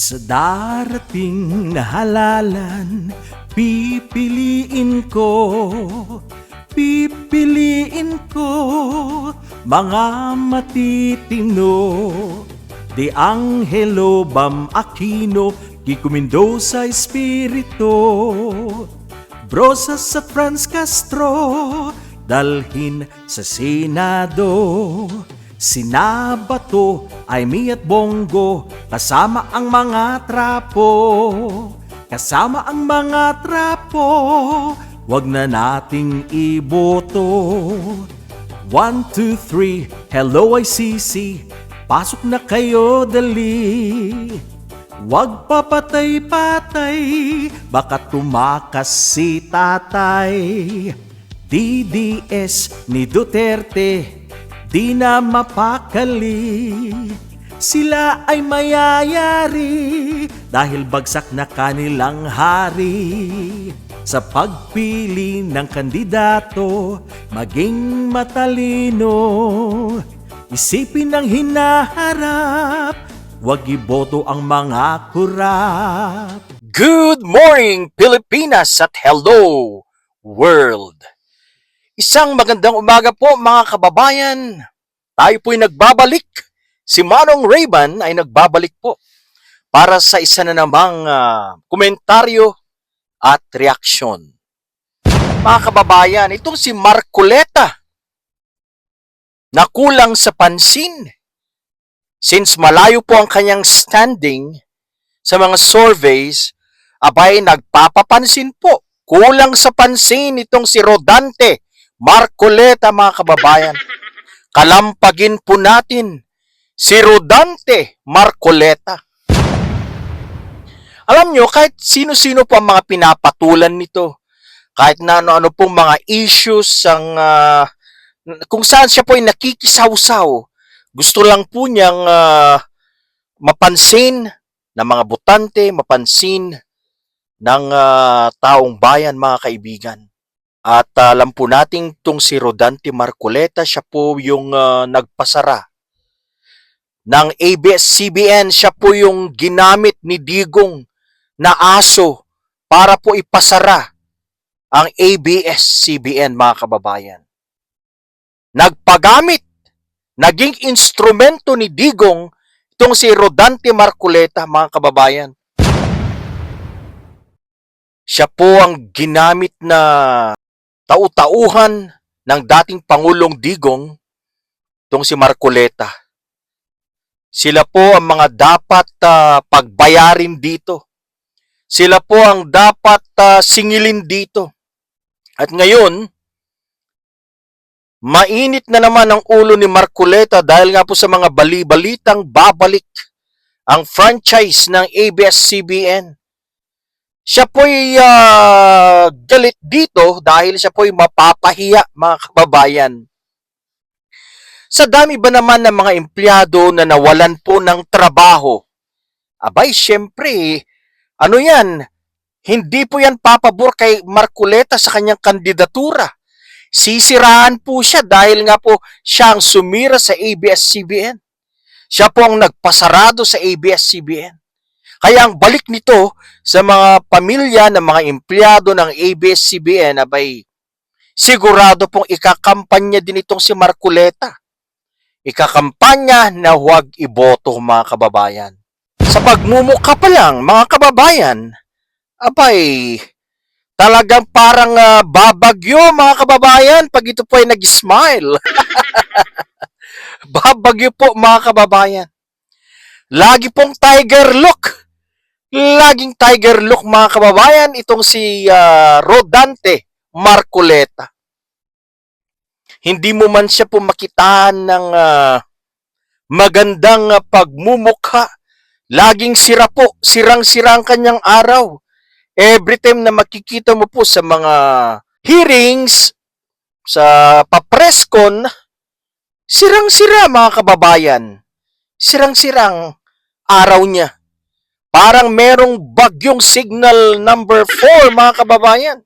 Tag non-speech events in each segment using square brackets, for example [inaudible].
Sa darating na halalan, pipiliin ko, pipiliin ko, mga matitino. De Angelo Bam Aquino, Kiko Mendoza Espirito, Brosas at Franz Castro, dalhin sa Senado. Sinabato, Aimee at Bongo, kasama ang mga trapo. Kasama ang mga trapo, wag na nating iboto. One, two, three, hello ICC, pasok na kayo dali. Wag papatay-patay, baka tumakas si tatay. DDS ni Duterte, di na mapakali. Sila ay mayayari dahil bagsak na kanilang hari. Sa pagpili ng kandidato, maging matalino. Isipin ang hinaharap, wag iboto ang mga kurap. Good morning, Pilipinas at hello, world! Isang magandang umaga po mga kababayan. Tayo po'y nagbabalik. Si Manong Rayban ay nagbabalik po para sa isa na namang ah, komentaryo at reaksyon. Mga kababayan, itong si Marcoleta na kulang sa pansin since malayo po ang kanyang standing sa mga surveys, abay nagpapapansin po. Kulang sa pansin itong si Rodante Marcoleta mga kababayan. Kalampagin po natin si Rodante Marcoleta. Alam nyo, kahit sino-sino po ang mga pinapatulan nito, kahit na ano-ano pong mga issues ang ah, kung saan siya po ay nakikisawsaw, gusto lang po niyang ah, mapansin ng mga botante, mapansin ng ah, taong bayan, mga kaibigan. At ah, alam po nating tong si Rodante Marcoleta, siya po yung ah, nagpasara ng ABS-CBN. Siya po yung ginamit ni Digong na aso para po ipasara ang ABS-CBN, mga kababayan. Nagpagamit, naging instrumento ni Digong itong si Rodante Marcoleta, mga kababayan. Siya po ang ginamit na tau-tauhan ng dating Pangulong Digong, itong si Marcoleta. Sila po ang mga dapat ah, pagbayarin dito. Sila po ang dapat ah, singilin dito. At ngayon, mainit na naman ang ulo ni Marcoleta dahil nga po sa mga bali-balitang babalik ang franchise ng ABS-CBN. Siya po'y ah, galit dito dahil siya po'y mapapahiya mga kababayan. Sa dami ba naman ng mga empleyado na nawalan po ng trabaho? Abay, syempre, ano yan? Hindi po yan papabor kay Marcoleta sa kanyang kandidatura. Sisiraan po siya dahil nga po siya ang sumira sa ABS-CBN. Siya po ang nagpasarado sa ABS-CBN. Kaya ang balik nito sa mga pamilya ng mga empleyado ng ABS-CBN, abay, sigurado pong ikakampanya din itong si Marcoleta. Ikakampanya na huwag iboto mga kababayan. Sa pagmumukha pa lang, mga kababayan, abay, talagang parang ah, babagyo mga kababayan pag ito po ay nag-smile. [laughs] babagyo po mga kababayan. Lagi pong tiger look. Laging tiger look mga kababayan itong si ah, Rodante Marcoleta. Hindi mo man siya po makitaan ng ah, magandang ah, pagmumukha. Laging sira po, sirang-sira ang kanyang araw. Every time na makikita mo po sa mga hearings, sa papreskon, sirang-sira mga kababayan. Sirang-sirang araw niya. Parang merong bagyong signal number 4 mga kababayan.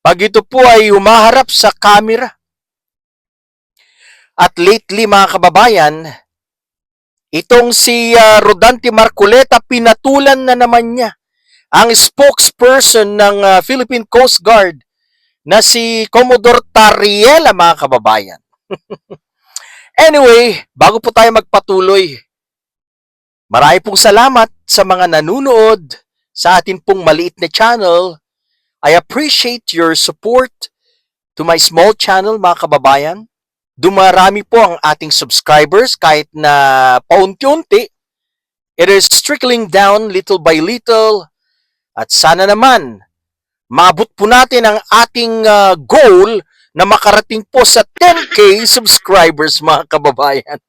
Pag ito po ay humaharap sa camera. At lately mga kababayan, Itong si ah, Rodante Marcoleta, pinatulan na naman niya ang spokesperson ng ah, Philippine Coast Guard na si Commodore Tariela, mga kababayan. [laughs] anyway, bago po tayo magpatuloy, marami pong salamat sa mga nanunood sa atin pong maliit na channel. I appreciate your support to my small channel, mga kababayan. Dumarami po ang ating subscribers kahit na paunti-unti. It is trickling down little by little. At sana naman, maabot po natin ang ating ah, goal na makarating po sa 10K subscribers, mga kababayan.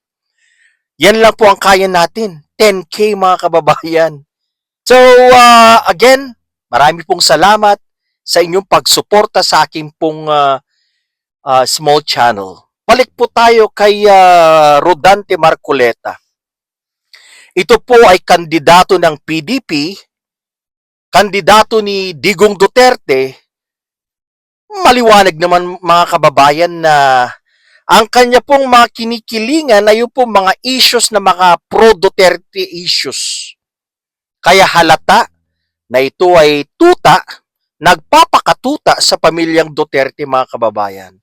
Yan lang po ang kaya natin. 10K, mga kababayan. So, ah, again, marami pong salamat sa inyong pagsuporta sa aking pong ah, ah, small channel. Balik po tayo kay ah, Rodante Marcoleta. Ito po ay kandidato ng PDP, kandidato ni Digong Duterte. Maliwanag naman mga kababayan na ang kanya pong mga kinikilingan ay yung pong mga issues na mga pro-Duterte issues. Kaya halata na ito ay tuta, nagpapakatuta sa pamilyang Duterte mga kababayan.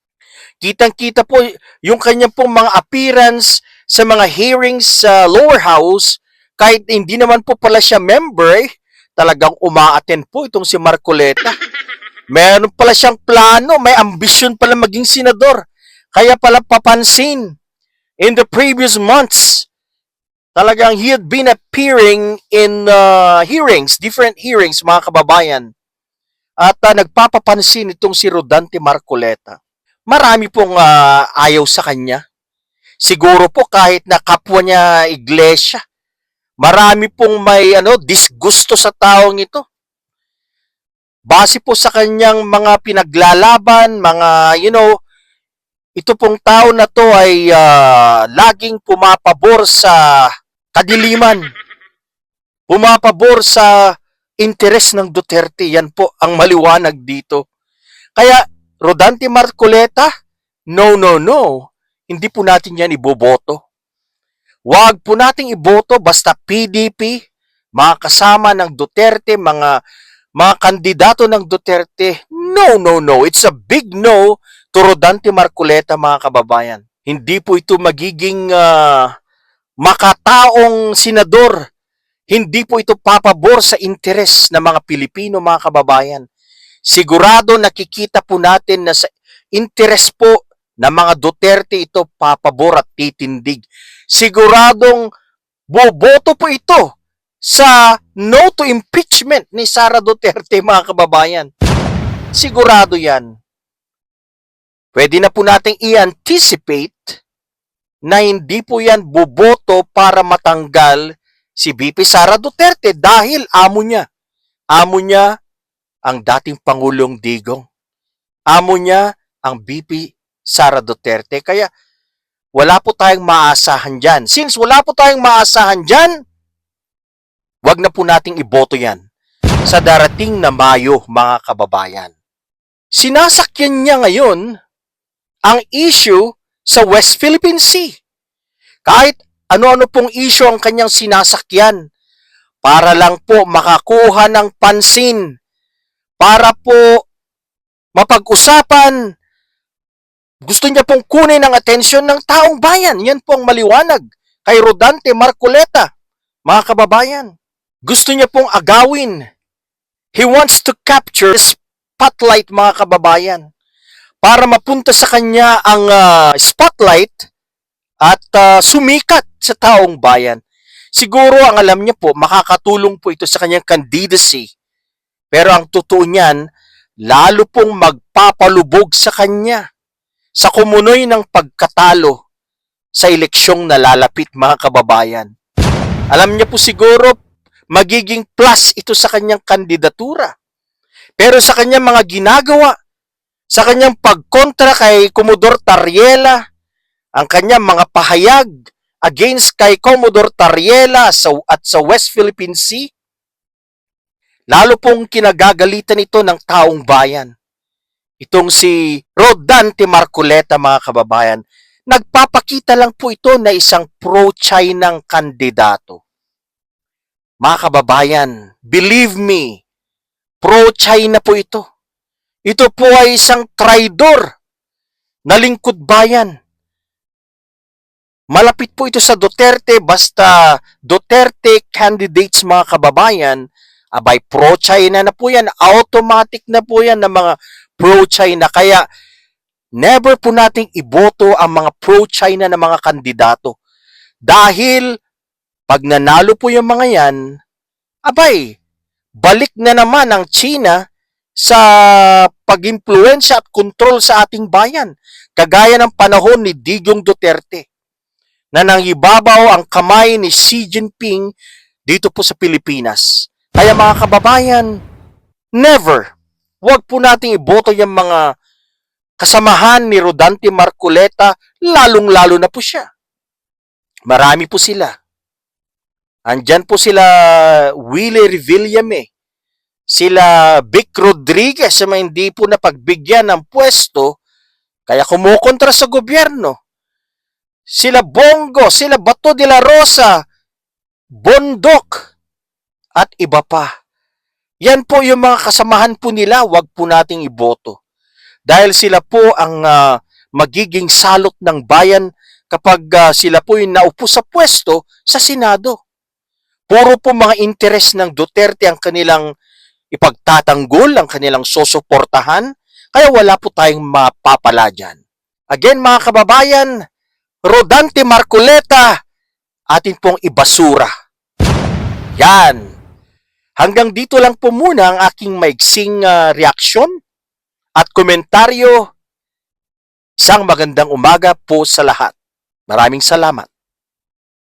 Kitang-kita po yung kanyang pong mga appearance sa mga hearings sa lower house, kahit hindi naman po pala siya member, eh, talagang umaaten po itong si Marcoleta. Meron pala siyang plano, may ambisyon pala maging senador. Kaya pala papansin in the previous months, talagang he had been appearing in uh, hearings, different hearings, mga kababayan. At uh, nagpapapansin itong si Rodante Marcoleta. Marami pong uh, ayaw sa kanya. Siguro po kahit na kapwa niya iglesia, marami pong may ano disgusto sa taong ito. Base po sa kanyang mga pinaglalaban, mga you know, ito pong tao na to ay ah, laging pumapabor sa kadiliman. Pumapabor sa interes ng Duterte. Yan po ang maliwanag dito. Kaya Rodante Marcoleta, no, no, no. Hindi po natin yan iboboto. Huwag po nating iboto basta PDP, mga kasama ng Duterte, mga mga kandidato ng Duterte. No, no, no. It's a big no to Rodante Marcoleta, mga kababayan. Hindi po ito magiging ah, makataong senador. Hindi po ito papabor sa interes ng mga Pilipino, mga kababayan. Sigurado nakikita po natin na sa interes po ng mga Duterte ito papabor at titindig. Siguradong boboto po ito sa no to impeachment ni Sara Duterte, mga kababayan. Sigurado yan. Pwede na po nating i-anticipate na hindi po yan boboto para matanggal si BP Sara Duterte dahil amo niya. Amo niya ang dating Pangulong Digong. Amo niya ang BP Sara Duterte. Kaya wala po tayong maasahan dyan. Since wala po tayong maasahan dyan, wag na po nating iboto yan sa darating na Mayo, mga kababayan. Sinasakyan niya ngayon ang issue sa West Philippine Sea. Kahit ano-ano pong issue ang kanyang sinasakyan para lang po makakuha ng pansin, para po mapag-usapan, gusto niya pong kunin ang atensyon ng taong bayan. Yan po ang maliwanag kay Rodante Marcoleta, mga kababayan. Gusto niya pong agawin. He wants to capture the spotlight, mga kababayan. Para mapunta sa kanya ang ah, spotlight at ah, sumikat sa taong bayan. Siguro ang alam niya po, makakatulong po ito sa kanyang candidacy. Pero ang totoo niyan, lalo pong magpapalubog sa kanya sa kumunoy ng pagkatalo sa eleksyong nalalapit mga kababayan. Alam niya po siguro, magiging plus ito sa kanyang kandidatura. Pero sa kanyang mga ginagawa, sa kanyang pagkontra kay Commodore Tariela, ang kanyang mga pahayag against kay Commodore Tariela sa, at sa West Philippine Sea, lalo pong kinagagalitan ito ng taong bayan. Itong si Rodante Marcoleta, mga kababayan, nagpapakita lang po ito na isang pro-Chinang kandidato. Mga kababayan, believe me, pro-China po ito. Ito po ay isang traidor na lingkod bayan. Malapit po ito sa Duterte, basta Duterte candidates mga kababayan, abay pro-China na po yan, automatic na po yan ng mga pro-China. Kaya never po nating iboto ang mga pro-China na mga kandidato. Dahil pag nanalo po yung mga yan, abay, balik na naman ang China sa pag-impluensya at kontrol sa ating bayan. Kagaya ng panahon ni Digong Duterte na nangibabaw ang kamay ni Xi Jinping dito po sa Pilipinas. Kaya mga kababayan, never, wag po nating iboto yung mga kasamahan ni Rodante Marcoleta, lalong-lalo na po siya. Marami po sila. Andyan po sila Willie Revillame, sila Vic Rodriguez na hindi po napagbigyan ng pwesto, kaya kumukontra sa gobyerno. Sila Bongo, sila Bato de la Rosa, Bondok, at iba pa. Yan po yung mga kasamahan po nila, wag po nating iboto. Dahil sila po ang ah, magiging salot ng bayan kapag ah, sila po yung naupo sa pwesto sa Senado. Puro po mga interes ng Duterte ang kanilang ipagtatanggol, ang kanilang susuportahan, kaya wala po tayong mapapala dyan. Again mga kababayan, Rodante Marcoleta, atin pong ibasura. Yan. Hanggang dito lang po muna ang aking maiksing ah, reaksyon at komentaryo. Isang magandang umaga po sa lahat. Maraming salamat.